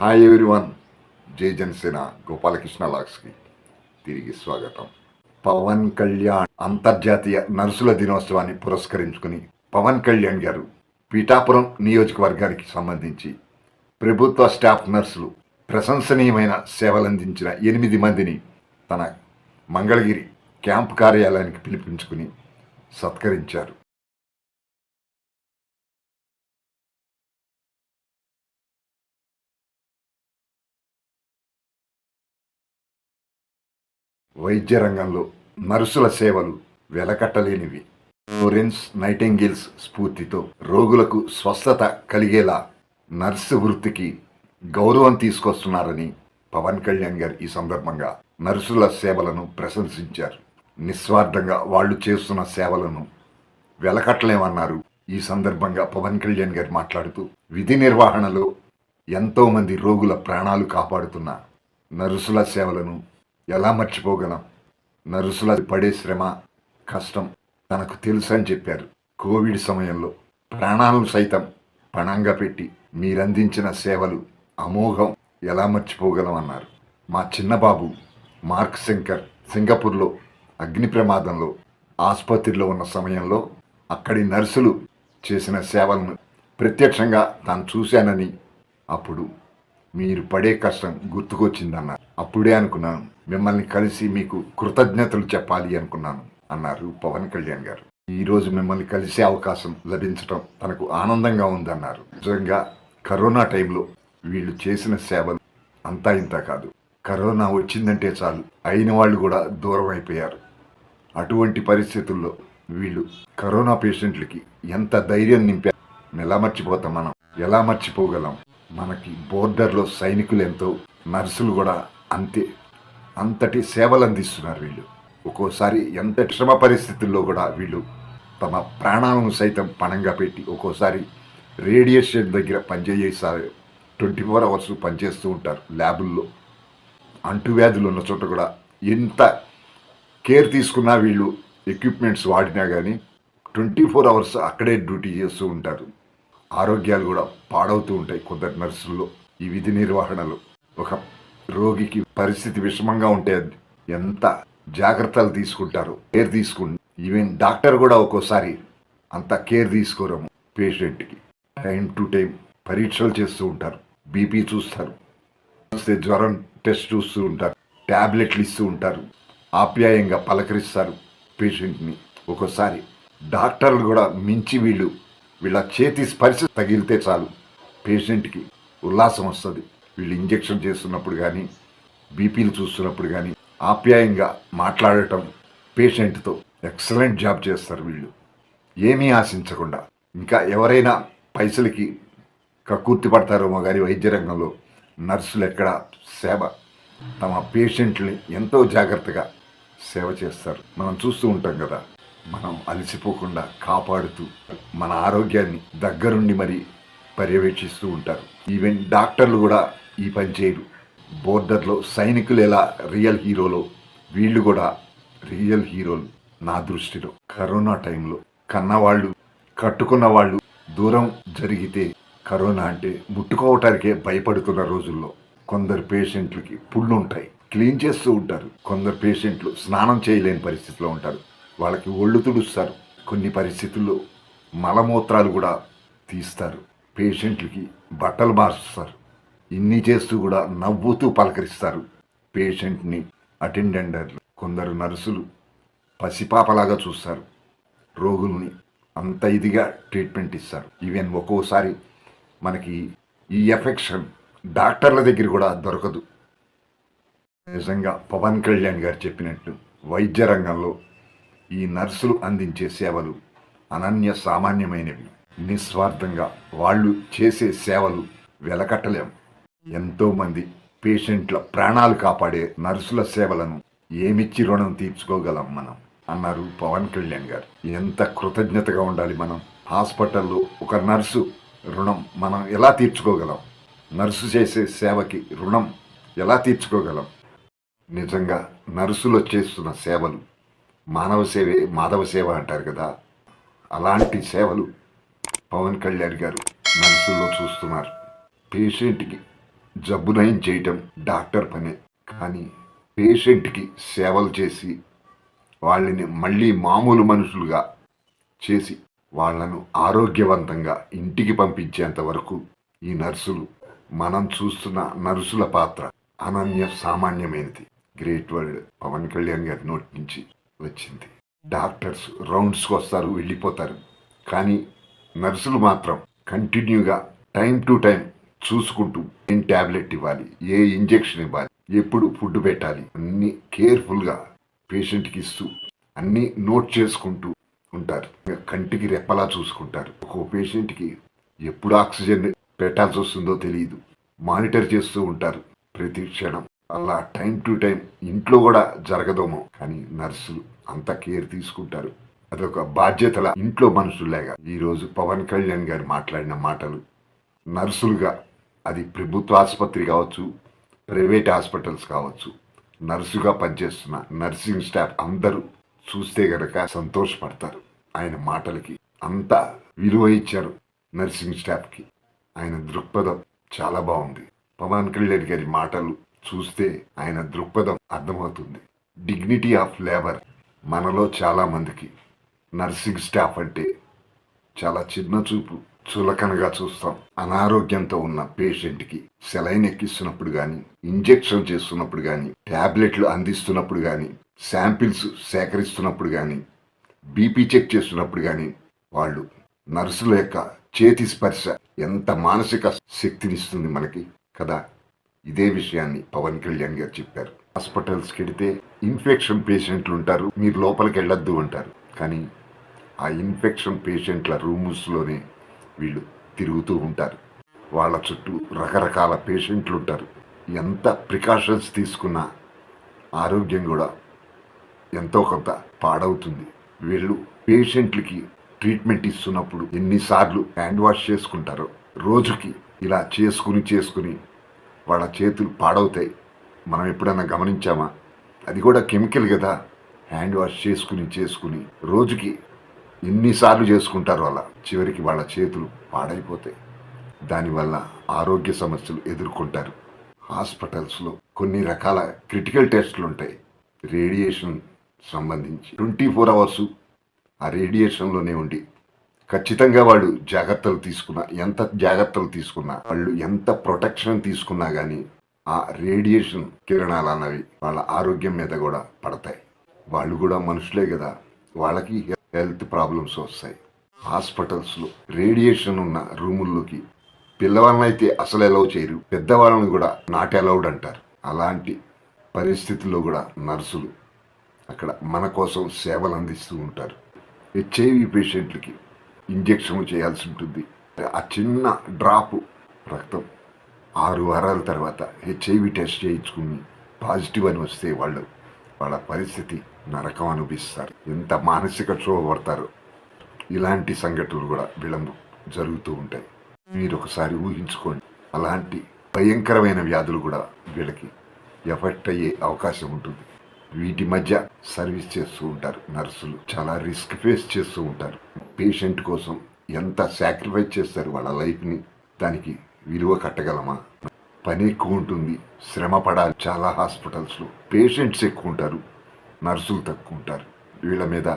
Hi everyone జై జనసేన గోపాలకృష్ణ లాక్స్కి తిరిగి స్వాగతం పవన్ కళ్యాణ్ అంతర్జాతీయ నర్సుల దినోత్సవాన్ని పురస్కరించుకుని పవన్ కళ్యాణ్ గారు పీఠాపురం నియోజకవర్గానికి సంబంధించి ప్రభుత్వ స్టాఫ్ నర్సులు ప్రశంసనీయమైన సేవలందించిన ఎనిమిది మందిని తన మంగళగిరి క్యాంపు కార్యాలయానికి పిలిపించుకుని సత్కరించారు వైద్య రంగంలో నర్సుల సేవలు వెలకట్టలేనివి. ఫ్లోరెన్స్ నైటింగిల్స్ స్ఫూర్తితో రోగులకు స్వస్థత కలిగేలా నర్సు వృత్తికి గౌరవం తీసుకొస్తున్నారని పవన్ కళ్యాణ్ గారు ఈ సందర్భంగా నర్సుల సేవలను ప్రశంసించారు. నిస్వార్థంగా వాళ్ళు చేస్తున్న సేవలను వెలకట్టలేమన్నారు. ఈ సందర్భంగా పవన్ కళ్యాణ్ గారు మాట్లాడుతూ విధి నిర్వహణలో ఎంతోమంది రోగుల ప్రాణాలు కాపాడుతున్న నర్సుల సేవలను ఎలా మర్చిపోగలం? నర్సులు అది పడే శ్రమ కష్టం తనకు తెలుసు అని చెప్పారు. కోవిడ్ సమయంలో ప్రాణాలను సైతం పణంగా పెట్టి మీరందించిన సేవలు అమోఘం. ఎలా మర్చిపోగలం అన్నారు. మా చిన్నబాబు మార్క్ శంకర్ సింగపూర్లో అగ్ని ప్రమాదంలో ఆసుపత్రిలో ఉన్న సమయంలో అక్కడి నర్సులు చేసిన సేవలను ప్రత్యక్షంగా తాను చూశానని అప్పుడు మీరు పడే కష్టం గుర్తుకొచ్చిందన్నారు. అప్పుడే అనుకున్నాను. మిమ్మల్ని కలిసి మీకు కృతజ్ఞతలు చెప్పాలి అనుకున్నాను అన్నారు పవన్ కళ్యాణ్ గారు. ఈ రోజు మిమ్మల్ని కలిసే అవకాశం లభించడం తనకు ఆనందంగా ఉందన్నారు. నిజంగా కరోనా టైంలో వీళ్ళు చేసిన సేవలు అంతా ఇంత కాదు. కరోనా వచ్చిందంటే చాలు అయిన వాళ్ళు కూడా దూరం అయిపోయారు. అటువంటి పరిస్థితుల్లో వీళ్ళు కరోనా పేషెంట్లకి ఎంత ధైర్యం నింపారు? ఎలా మర్చిపోతాం మనం? ఎలా మర్చిపోగలం? మనకి బోర్డర్లో సైనికులు ఎంతో నర్సులు కూడా అంతే. అంతటి సేవలు అందిస్తున్నారు వీళ్ళు. ఒక్కోసారి ఎంత శ్రమ పరిస్థితుల్లో కూడా వీళ్ళు తమ ప్రాణాలను సైతం పణంగా పెట్టి ఒక్కోసారి రేడియేషన్ దగ్గర పనిచేసేసారు. ట్వంటీ ఫోర్ అవర్స్ పనిచేస్తూ ఉంటారు ల్యాబుల్లో. అంటువ్యాధులు ఉన్న చోట కూడా ఎంత కేర్ తీసుకున్నా వీళ్ళు ఎక్విప్మెంట్స్ వాడినా కానీ ట్వంటీ ఫోర్ అవర్స్ అక్కడే డ్యూటీ చేస్తూ ఉంటారు. ఆరోగ్యాలు కూడా పాడవుతూ ఉంటాయి కొందరు నర్సుల్లో. ఈ విధి నిర్వహణలో ఒక రోగికి పరిస్థితి విషమంగా ఉంటే ఎంత జాగ్రత్తలు తీసుకుంటారు? కేర్ తీసుకుంటారు ఈవెన్ డాక్టర్ కూడా ఒక్కోసారి అంత కేర్ తీసుకోరము పేషెంట్కి. టైం టు టైం పరీక్షలు చేస్తూ ఉంటారు. బీపీ చూస్తారు. వస్తే జ్వరం టెస్ట్ చూస్తూ ఉంటారు. ట్యాబ్లెట్లు ఇస్తూ ఉంటారు. ఆప్యాయంగా పలకరిస్తారు పేషెంట్ని. ఒక్కోసారి డాక్టర్లు కూడా మించి వీళ్ళు వీళ్ళ చేతి స్పర్శ తగిలితే చాలు. పేషెంట్కి ఉల్లాసం వస్తుంది. వీళ్ళు ఇంజెక్షన్ చేస్తున్నప్పుడు కానీ బీపీలు చూస్తున్నప్పుడు కానీ ఆప్యాయంగా మాట్లాడటం పేషెంట్తో ఎక్సలెంట్ జాబ్ చేస్తారు వీళ్ళు. ఏమీ ఆశించకుండా. ఇంకా ఎవరైనా పైసలకి కక్కుర్తి పడతారేమో కానీ వైద్య రంగంలో నర్సులు ఎక్కడ సేవ. తమ పేషెంట్ని ఎంతో జాగ్రత్తగా సేవ చేస్తారు. మనం చూస్తూ ఉంటాం కదా మనం అలసిపోకుండా కాపాడుతూ మన ఆరోగ్యాన్ని దగ్గరుండి మరి పర్యవేక్షిస్తూ ఉంటారు. ఈవెన్ డాక్టర్లు కూడా ఈ పని చేయరు. బోర్డర్లో సైనికులు ఎలా రియల్ హీరోలో వీళ్ళు కూడా రియల్ హీరోలు నా దృష్టిలో. కరోనా టైంలో కన్నవాళ్ళు కట్టుకున్న వాళ్ళు దూరం జరిగితే కరోనా అంటే ముట్టుకోవటానికే భయపడుతున్న రోజుల్లో కొందరు పేషెంట్లకి పుళ్ళు ఉంటాయి క్లీన్ చేస్తూ ఉంటారు. కొందరు పేషెంట్లు స్నానం చేయలేని పరిస్థితిలో ఉంటారు. వాళ్ళకి ఒళ్ళు తుడుస్తారు. కొన్ని పరిస్థితుల్లో మలమూత్రాలు కూడా తీస్తారు. పేషెంట్లకి బట్టలు మార్చుస్తారు. ఇన్ని చేస్తూ కూడా నవ్వుతూ పలకరిస్తారు పేషెంట్ని అటెండెండర్లు కొందరు నర్సులు పసిపాపలాగా చూస్తారు. రోగుల్ని అంత ఇదిగా ట్రీట్మెంట్ ఇస్తారు. ఈవెన్ ఒక్కోసారి మనకి ఈ ఎఫెక్షన్ డాక్టర్ల దగ్గర కూడా దొరకదు. నిజంగా పవన్ కళ్యాణ్ గారు చెప్పినట్టు వైద్య రంగంలో ఈ నర్సులు అందించే సేవలు అనన్య సామాన్యమైనవి. నిస్వార్థంగా వాళ్ళు చేసే సేవలు వెలకట్టలేం ఎంతోమంది పేషెంట్ల ప్రాణాలు కాపాడే నర్సుల సేవలను ఏమిచ్చి రుణం తీర్చుకోగలం మనం? అన్నారు పవన్ కళ్యాణ్ గారు. ఎంత కృతజ్ఞతగా ఉండాలి మనం? హాస్పిటల్లో ఒక నర్సు రుణం మనం ఎలా తీర్చుకోగలం? నర్సు చేసే సేవకి రుణం ఎలా తీర్చుకోగలం? నిజంగా నర్సులు చేస్తున్న సేవలు మానవ సేవే మాధవ సేవ అంటారు కదా? అలాంటి సేవలు పవన్ కళ్యాణ్ గారు మనసులో చూస్తున్నారు. పేషెంట్కి జబ్బు నయం చేయటం డాక్టర్ పనే. కానీ పేషెంట్కి సేవలు చేసి వాళ్ళని మళ్ళీ మామూలు మనుషులుగా చేసి వాళ్ళను ఆరోగ్యవంతంగా ఇంటికి పంపించేంత వరకు ఈ నర్సులు మనం చూస్తున్న నర్సుల పాత్ర అనన్య సామాన్యమైనది. గ్రేట్ వరల్డ్ పవన్ కళ్యాణ్ గారి నోటి నుంచి వచ్చింది. డాక్టర్స్ రౌండ్స్కి వస్తారు వెళ్ళిపోతారు. కానీ నర్సులు మాత్రం కంటిన్యూగా టైం టు టైం చూసుకుంటూ ఏం ట్యాబ్లెట్ ఇవ్వాలి ఏ ఇంజెక్షన్ ఇవ్వాలి ఎప్పుడు ఫుడ్ పెట్టాలి అన్ని కేర్ఫుల్గా పేషెంట్కి ఇస్తూ అన్ని నోట్ చేసుకుంటూ ఉంటారు. కంటికి రెప్పలా చూసుకుంటారు. ఒక్కో పేషెంట్కి ఎప్పుడు ఆక్సిజన్ పెట్టాల్సి వస్తుందో తెలియదు. మానిటర్ చేస్తూ ఉంటారు ప్రతి క్షణం. అలా టైం టు టైం ఇంట్లో కూడా జరగదేమో. కానీ నర్సులు అంత కేర్ తీసుకుంటారు. అదొక బాధ్యతల ఇంట్లో మనుషుల్లాగా ఈరోజు పవన్ కళ్యాణ్ గారు మాట్లాడిన మాటలు. నర్సులుగా అది ప్రభుత్వ ఆసుపత్రి కావచ్చు ప్రైవేట్ హాస్పిటల్స్ కావచ్చు నర్సుగా పనిచేస్తున్న నర్సింగ్ స్టాఫ్ అందరూ చూస్తే గనక సంతోషపడతారు. ఆయన మాటలకి అంత విలువ ఇచ్చారు నర్సింగ్ స్టాఫ్కి. ఆయన దృక్పథం చాలా బాగుంది. పవన్ కళ్యాణ్ గారి మాటలు చూస్తే ఆయన దృక్పథం అర్థమవుతుంది. డిగ్నిటీ ఆఫ్ లేబర్ మనలో చాలా మందికి నర్సింగ్ స్టాఫ్ అంటే చాలా చిన్న చూపు చులకనగా చూస్తాం. అనారోగ్యంతో ఉన్న పేషెంట్కి సెలైన్ ఎక్కిస్తున్నప్పుడు కానీ ఇంజెక్షన్ చేస్తున్నప్పుడు కానీ టాబ్లెట్లు అందిస్తున్నప్పుడు కానీ శాంపిల్స్ సేకరిస్తున్నప్పుడు కానీ బీపీ చెక్ చేస్తున్నప్పుడు కానీ వాళ్ళు నర్సుల యొక్క చేతి స్పర్శ ఎంత మానసిక శక్తినిస్తుంది మనకి కదా? ఇదే విషయాన్ని పవన్ కళ్యాణ్ గారు చెప్పారు. హాస్పిటల్స్కి వెడితే ఇన్ఫెక్షన్ పేషెంట్లు ఉంటారు మీరు లోపలికి వెళ్ళొద్దు అంటారు. కానీ ఆ ఇన్ఫెక్షన్ పేషెంట్ల రూమ్స్లోనే వీళ్ళు తిరుగుతూ ఉంటారు. వాళ్ళ చుట్టూ రకరకాల పేషెంట్లు ఉంటారు ఎంత ప్రికాషన్స్ తీసుకున్నా ఆరోగ్యం కూడా ఎంతో కొంత పాడవుతుంది. వీళ్ళు పేషెంట్లకి ట్రీట్మెంట్ ఇస్తున్నప్పుడు ఎన్నిసార్లు హ్యాండ్ వాష్ చేసుకుంటారో రోజుకి ఇలా చేసుకుని చేసుకుని వాళ్ళ చేతులు పాడవుతాయి. మనం ఎప్పుడైనా గమనించామా? అది కూడా కెమికల్ కదా. హ్యాండ్ వాష్ చేసుకుని చేసుకుని రోజుకి ఎన్నిసార్లు చేసుకుంటారు అలా. చివరికి వాళ్ళ చేతులు పాడైపోతాయి. దానివల్ల ఆరోగ్య సమస్యలు ఎదుర్కొంటారు. హాస్పిటల్స్లో కొన్ని రకాల క్రిటికల్ టెస్ట్లు ఉంటాయి. రేడియేషన్ సంబంధించి ట్వంటీ ఫోర్ అవర్స్ ఆ రేడియేషన్లోనే ఉండి ఖచ్చితంగా వాళ్ళు జాగ్రత్తలు తీసుకున్నా ఎంత జాగ్రత్తలు తీసుకున్నా వాళ్ళు ఎంత ప్రొటెక్షన్ తీసుకున్నా కానీ ఆ రేడియేషన్ కిరణాలు అన్నవి వాళ్ళ ఆరోగ్యం మీద కూడా పడతాయి. వాళ్ళు కూడా మనుషులే కదా. వాళ్ళకి హెల్త్ ప్రాబ్లమ్స్ వస్తాయి. హాస్పిటల్స్లో రేడియేషన్ ఉన్న రూముల్లోకి పిల్లవాళ్ళని అయితే అసలు అలౌ చేయరు. పెద్దవాళ్ళని కూడా నాట్ అలౌడ్ అంటారు. అలాంటి పరిస్థితుల్లో కూడా నర్సులు అక్కడ మన కోసం సేవలు అందిస్తూ ఉంటారు. హెచ్ఐవి పేషెంట్లకి ఇంజెక్షన్ చేయాల్సి ఉంటుంది. ఆ చిన్న డ్రాప్ రక్తం ఆరు వారాల తర్వాత హెచ్ఐవి టెస్ట్ చేయించుకుని పాజిటివ్ అని వస్తే వాళ్ళు వాళ్ళ పరిస్థితి నరకం అనిపిస్తారు ఎంత మానసిక క్షోభ పడతారు. ఇలాంటి సంఘటనలు కూడా విళంబు జరుగుతూ ఉంటాయి. మీరు ఒకసారి ఊహించుకోండి. అలాంటి భయంకరమైన వ్యాధులు కూడా వీళ్ళకి ఎఫెక్ట్ అయ్యే అవకాశం ఉంటుంది. వీటి మధ్య సర్వీస్ చేస్తూ ఉంటారు. నర్సులు చాలా రిస్క్ ఫేస్ చేస్తూ ఉంటారు. పేషెంట్ కోసం ఎంత సాక్రిఫైస్ చేస్తారు వాళ్ళ లైఫ్ని దానికి విలువ కట్టగలమా? పని ఎక్కువ ఉంటుంది. శ్రమ పడాలి. చాలా హాస్పిటల్స్లో పేషెంట్స్ ఎక్కువ ఉంటారు. నర్సులు తక్కువ ఉంటారు వీళ్ళ మీద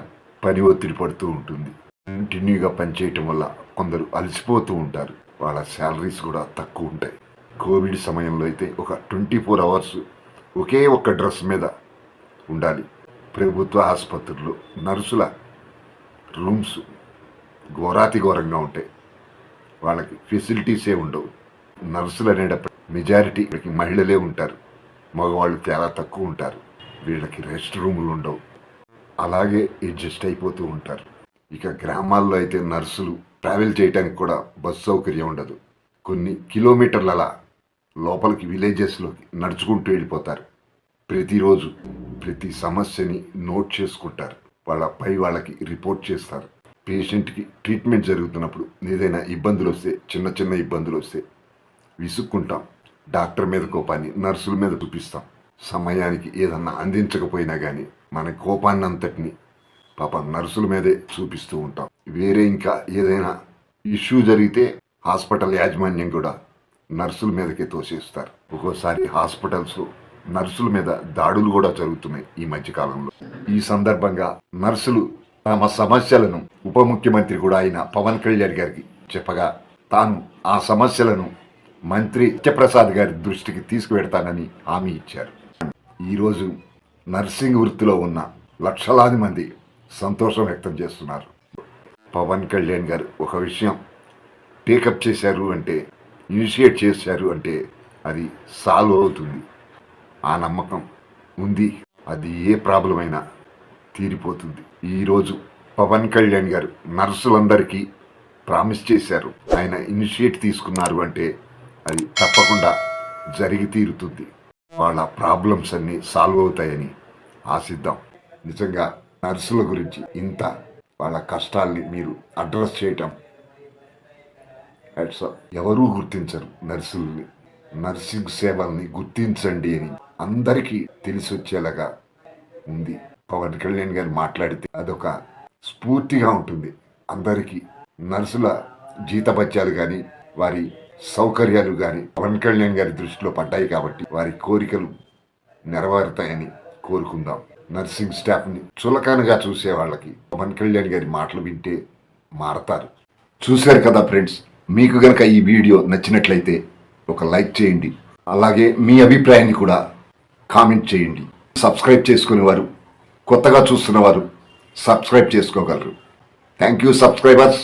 పని ఒత్తిడి పడుతూ ఉంటుంది. కంటిన్యూగా పనిచేయటం వల్ల కొందరు అలసిపోతూ ఉంటారు. వాళ్ళ శాలరీస్ కూడా తక్కువ ఉంటాయి కోవిడ్ సమయంలో అయితే ఒక ట్వంటీ ఫోర్ అవర్స్ ఒకే ఒక్క డ్రెస్ మీద ఉండాలి. ప్రభుత్వ ఆసుపత్రుల్లో నర్సుల రూమ్స్ ఘోరాతి ఘోరంగా ఉంటాయి. వాళ్ళకి ఫెసిలిటీసే ఉండవు. నర్సులు అనేటప్పుడు మెజారిటీ మహిళలే ఉంటారు. మగవాళ్ళు చాలా తక్కువ ఉంటారు వీళ్ళకి రెస్ట్ రూములు ఉండవు. అలాగే అడ్జస్ట్ అయిపోతూ ఉంటారు. ఇక గ్రామాల్లో అయితే నర్సులు ట్రావెల్ చేయడానికి కూడా బస్ సౌకర్యం ఉండదు. కొన్ని కిలోమీటర్ల లోపలికి విలేజెస్లోకి నడుచుకుంటూ వెళ్ళిపోతారు. ప్రతిరోజు ప్రతి సమస్యని నోట్ చేసుకుంటారు. వాళ్ళ పై వాళ్ళకి రిపోర్ట్ చేస్తారు. పేషెంట్కి ట్రీట్మెంట్ జరుగుతున్నప్పుడు ఏదైనా ఇబ్బందులు వస్తే చిన్న చిన్న ఇబ్బందులు వస్తే విసుక్కుంటాం. డాక్టర్ మీద కోపాన్ని నర్సుల మీద చూపిస్తాం. సమయానికి ఏదన్నా అందించకపోయినా కానీ మన కోపాన్ని అంతటిని పాప నర్సుల మీదే చూపిస్తూ ఉంటాం. వేరే ఇంకా ఏదైనా ఇష్యూ జరిగితే హాస్పిటల్ యాజమాన్యం కూడా నర్సుల మీదకే తోసేస్తారు. ఒక్కోసారి హాస్పిటల్స్ నర్సుల మీద దాడులు కూడా జరుగుతున్నాయి ఈ మధ్య కాలంలో. ఈ సందర్భంగా నర్సులు తమ సమస్యలను ఉప ముఖ్యమంత్రి కూడా అయిన పవన్ కళ్యాణ్ గారికి చెప్పగా తాను ఆ సమస్యలను మంత్రి సత్యప్రసాద్ గారి దృష్టికి తీసుకువెడతానని హామీ ఇచ్చారు. ఈరోజు నర్సింగ్ వృత్తిలో ఉన్న లక్షలాది మంది సంతోషం వ్యక్తం చేస్తున్నారు. పవన్ కళ్యాణ్ గారు ఒక విషయం టేకప్ చేశారు అంటే ఇనిషియేట్ చేశారు అంటే అది సాల్వ్ అవుతుంది. ఆ నమ్మకం ఉంది. అది ఏ ప్రాబ్లం అయినా తీరిపోతుంది. ఈరోజు పవన్ కళ్యాణ్ గారు నర్సులందరికీ ప్రామిస్ చేశారు. ఆయన ఇనిషియేట్ తీసుకున్నారు అంటే అది తప్పకుండా జరిగి తీరుతుంది. వాళ్ళ ప్రాబ్లమ్స్ అన్నీ సాల్వ్ అవుతాయని ఆశిద్దాం. నిజంగా నర్సుల గురించి ఇంత వాళ్ళ కష్టాల్ని మీరు అడ్రస్ చేయటం ఎవరూ గుర్తించరు నర్సుల్ని. నర్సింగ్ సేవల్ని గుర్తించండి అని అందరికీ తెలిసి వచ్చేలాగా ఉంది. పవన్ కళ్యాణ్ గారు మాట్లాడితే అదొక స్ఫూర్తిగా ఉంటుంది. అందరికీ నర్సుల జీతభత్యాలు కానీ వారి సౌకర్యాలు కానీ పవన్ కళ్యాణ్ గారి దృష్టిలో పడ్డాయి కాబట్టి వారి కోరికలు నెరవేరుతాయని కోరుకుందాం. నర్సింగ్ స్టాఫ్ని చులకనగా చూసే వాళ్ళకి పవన్ కళ్యాణ్ గారి మాటలు వింటే మారతారు. చూశారు కదా ఫ్రెండ్స్ మీకు గనక ఈ వీడియో నచ్చినట్లయితే ఒక లైక్ చేయండి. అలాగే మీ అభిప్రాయాన్ని కూడా కామెంట్ చేయండి. సబ్స్క్రైబ్ చేసుకునేవారు కొత్తగా చూస్తున్నవారు సబ్స్క్రైబ్ చేసుకోగలరు. Thank you subscribers.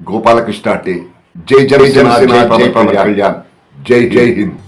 గోపాలకృష్ణ అంటే జై జనసేన జై పవన్ కళ్యాణ్ జై జై హింద్